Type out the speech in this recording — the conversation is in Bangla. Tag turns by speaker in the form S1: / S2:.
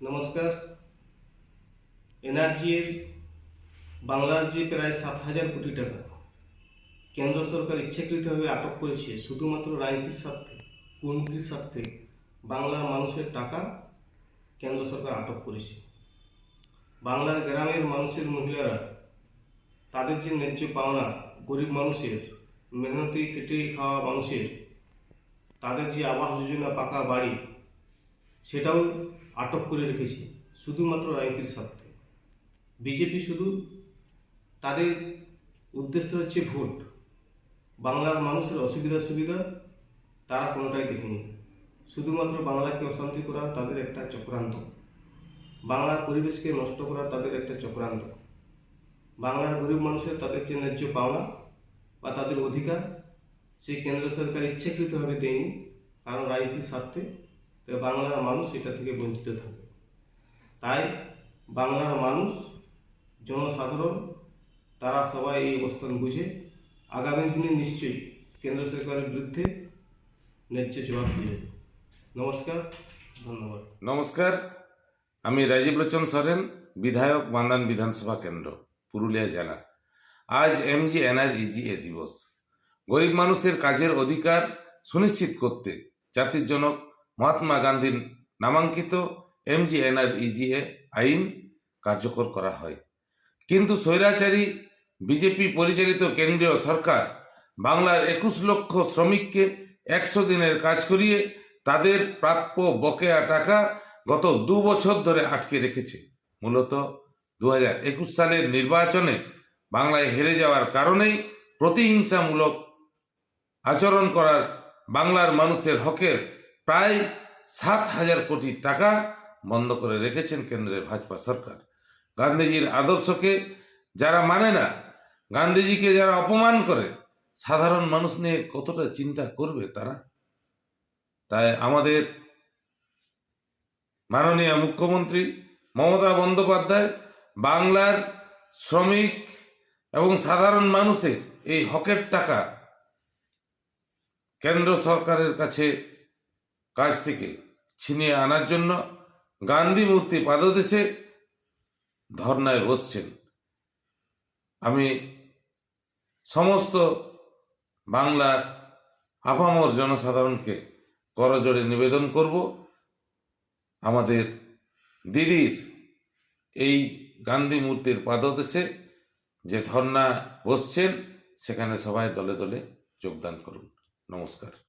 S1: নমস্কার। এনআরজিএর বাংলার যে প্রায় সাত হাজার কোটি টাকা। কেন্দ্র সরকার ইচ্ছাকৃতভাবে আটক করেছে শুধুমাত্র রাজনীতির স্বার্থে কুর্নীতির স্বার্থে বাংলার মানুষের টাকা কেন্দ্র সরকার আটক করেছে। বাংলার গ্রামের মানুষের মহিলারা তাদের যে ন্যায্য পাওনা গরিব মানুষের, মেহনতি, খেটে খাওয়া মানুষের, তাদের যে আবাস যোজনা পাকা বাড়ি সেটাও আটক করে রেখেছে শুধুমাত্র রাজনীতির স্বার্থে। বিজেপি শুধু তাদের উদ্দেশ্য হচ্ছে ভোট। বাংলার মানুষের অসুবিধা সুবিধা তারা কোনোটাই দেখেনি। শুধুমাত্র বাংলাকে অশান্তি করা তাদের একটা চক্রান্ত। বাংলার পরিবেশকে নষ্ট করা তাদের একটা চক্রান্ত। বাংলার গরিব মানুষের তাদের যে ন্যায্য পাওনা বা তাদের অধিকার সেই কেন্দ্র সরকার ইচ্ছাকৃতভাবে দেয়নি, কারণ রাজনীতির স্বার্থে তবে বাংলার মানুষ এটা থেকে বঞ্চিত থাকে। তাই বাংলার মানুষ, জনসাধারণ, তারা সবাই এই অবস্থান বুঝে। আগামী দিনে নিশ্চয়ই কেন্দ্র সরকারের বিরুদ্ধে ন্যায্য জবাব দিয়ে নমস্কার, ধন্যবাদ।
S2: নমস্কার, আমি রাজীব লোচন সরেন, বিধায়ক, বান্দান বিধানসভা কেন্দ্র, পুরুলিয়া জেলা। আজ এম জি এমজি এ দিবস। গরিব মানুষের কাজের অধিকার সুনিশ্চিত করতে জাতির জনক মহাত্মা গান্ধীর নামাঙ্কিত এমজি এনআরইজিএ আইন কার্যকর করা হয়। কিন্তু স্বৈরাচারী বিজেপি পরিচালিত কেন্দ্রীয় সরকার বাংলার একুশ লক্ষ শ্রমিককে একশো দিনের কাজ করিয়ে তাদের প্রাপ্য বকেয়া টাকা গত দু বছর ধরে আটকে রেখেছে। মূলত দু হাজার একুশ সালের নির্বাচনে বাংলায় হেরে যাওয়ার কারণেই প্রতিহিংসামূলক আচরণ করার বাংলার মানুষের হকের প্রায় সাত হাজার কোটি টাকা বন্ধ করে রেখেছেন কেন্দ্রের ভাজপা সরকার। গান্ধীজির আদর্শকে যারা মানে না, গান্ধীজিকে যারা অপমান করে, সাধারণ মানুষ নিয়ে কতটা চিন্তা করবে তারা? তাই আমাদের মাননীয় মুখ্যমন্ত্রী মমতা বন্দ্যোপাধ্যায় বাংলার শ্রমিক এবং সাধারণ মানুষের এই হকের টাকা কেন্দ্র সরকারের কাছে কাছ থেকে ছিনিয়ে আনার জন্য গান্ধী মূর্তি পাদদেশে ধর্নায় বসছেন। আমি সমস্ত বাংলার আপামর জনসাধারণকে করজোড়ে নিবেদন করব। আমাদের দিদির এই গান্ধী মূর্তির পাদদেশে যে ধর্না বসছেন, সেখানে সবাই দলে দলে যোগদান করুন। নমস্কার।